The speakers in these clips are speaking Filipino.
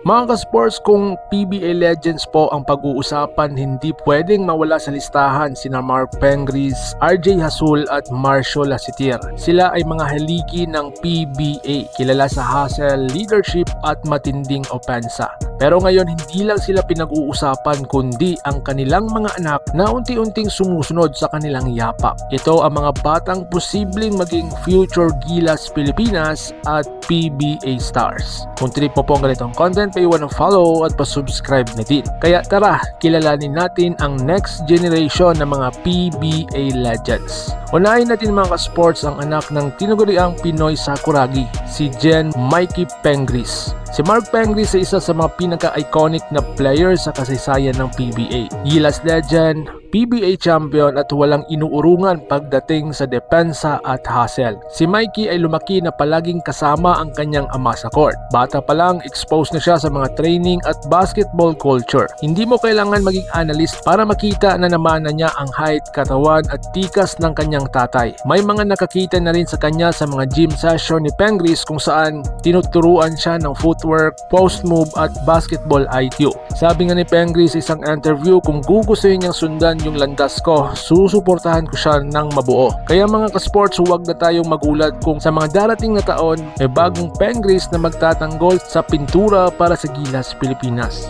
Mga ka-sports, kung PBA Legends po ang pag-uusapan, hindi pwedeng mawala sa listahan sina Mark Pengris, RJ Hasul at Marcio Lasitier. Sila ay mga haligi ng PBA, kilala sa hustle, leadership at matinding opensa. Pero ngayon hindi lang sila pinag-uusapan kundi ang kanilang mga anak na unti-unting sumusunod sa kanilang yapak. Ito ang mga batang posibleng maging future Gilas Pilipinas at PBA stars. Kung trip mo po ang ganitong content, paiwan ng follow at pa-subscribe na din. Kaya tara, kilalanin natin ang next generation ng mga PBA legends. Unahin natin mga ka-sports ang anak ng tinuguriang Pinoy Sakuragi, si Jen Mikey Pengris. Si Mark Pengris ay isa sa mga pinaka-iconic na player sa kasaysayan ng PBA. Gilas legend, PBA champion at walang inuurungan pagdating sa depensa at hustle. Si Mikey ay lumaki na palaging kasama ang kanyang ama sa court. Bata pa lang, exposed na siya sa mga training at basketball culture. Hindi mo kailangan maging analyst para makita na namana niya ang height, katawan at tikas ng kanyang tatay. May mga nakakita na rin sa kanya sa mga gym session ni Pengris kung saan tinuturuan siya ng footwork, post move at basketball IQ. Sabi nga ni Pengris sa isang interview kung gugustuhin niyang sundan yung landas ko, susuportahan ko siya ng mabuo. Kaya mga ka-sports, huwag na tayong magulat kung sa mga darating na taon may bagong Pengris na magtatanggol sa pintura para sa Gilas, Pilipinas.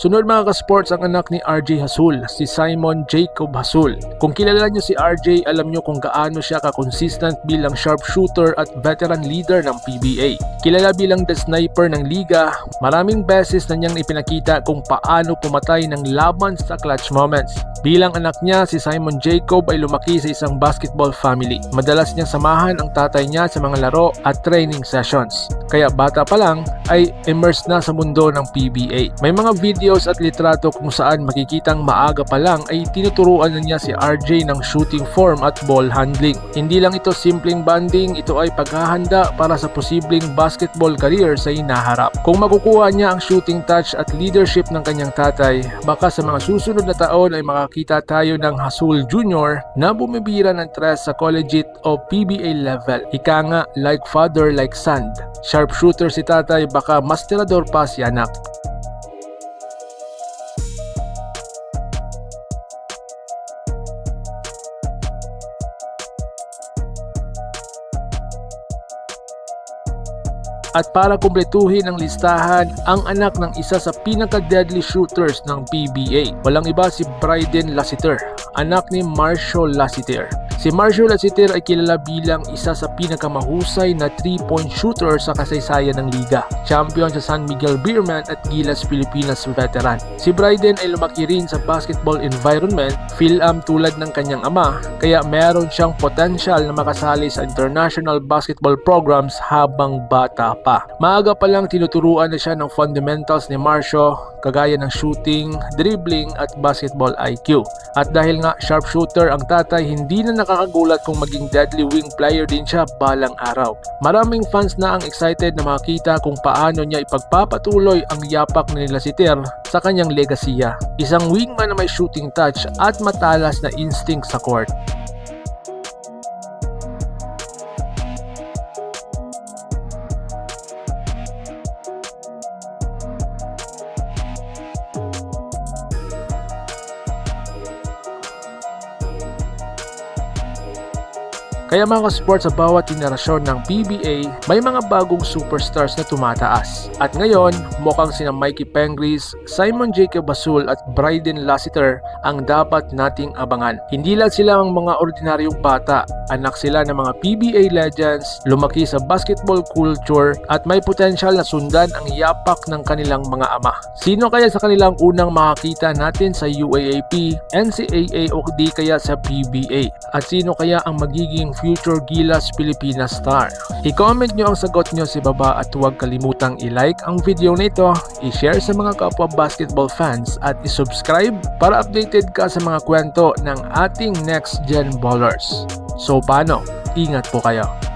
Sunod mga ka-sports ang anak ni RJ Hasul, si Simon Jacob Hasul. Kung kilala niyo si RJ, alam niyo kung gaano siya ka-consistent bilang sharpshooter at veteran leader ng PBA. Kilala bilang the sniper ng liga, maraming beses na niyang ipinakita kung paano pumatay ng laban sa clutch moments. Bilang anak niya, si Simon Jacob ay lumaki sa isang basketball family. Madalas niyang samahan ang tatay niya sa mga laro at training sessions. Kaya bata pa lang ay immersed na sa mundo ng PBA. May mga videos at litrato kung saan makikitang maaga pa lang ay tinuturuan na niya si RJ ng shooting form at ball handling. Hindi lang ito simpleng banding, ito ay paghahanda para sa posibleng basketball career sa inaharap. Kung makukuha niya ang shooting touch at leadership ng kanyang tatay, baka sa mga susunod na taon ay makakita tayo ng Hasul Jr. na bumibira ng tres sa collegiate o PBA level. Ika nga, like father, like son. Sharpshooter si tatay, baka mas tirador pa si anak. At para kumpletuhin ang listahan, ang anak ng isa sa pinaka-deadly shooters ng PBA. Walang iba si Bryden Lassiter, anak ni Marshall Lassiter. Si Marshall Lassiter ay kilala bilang isa sa pinakamahusay na 3-point shooter sa kasaysayan ng liga. Champion sa San Miguel Beerman at Gilas Pilipinas veteran. Si Bryden ay lumaki rin sa basketball environment, Phil-Am tulad ng kanyang ama, kaya meron siyang potential na makasali sa international basketball programs habang bata pa. Maaga pa lang tinuturuan na siya ng fundamentals ni Marcio, kagaya ng shooting, dribbling at basketball IQ. At dahil nga sharpshooter ang tatay, hindi na nakakagulat kung maging deadly wing player din siya balang araw. Maraming fans na ang excited na makita kung paano niya ipagpapatuloy ang yapak ni Lasiter sa kanyang legasiya. Isang wingman na may shooting touch at matalas na instinct sa court. Kaya mga sports sa bawat generasyon ng PBA, may mga bagong superstars na tumataas. At ngayon, mukhang sina Mikey Pengris, Simon Jacob Basul at Bryden Lassiter ang dapat nating abangan. Hindi lang sila ang mga ordinaryong bata, anak sila ng mga PBA legends, lumaki sa basketball culture at may potensyal na sundan ang yapak ng kanilang mga ama. Sino kaya sa kanilang unang makakita natin sa UAAP, NCAA o di kaya sa PBA? At sino kaya ang magiging future Gilas Pilipinas star? I-comment nyo ang sagot nyo sa baba at huwag kalimutang i-like ang video na ito, i-share sa mga kapwa basketball fans at i-subscribe para updated ka sa mga kwento ng ating next gen ballers. So paano? Ingat po kayo.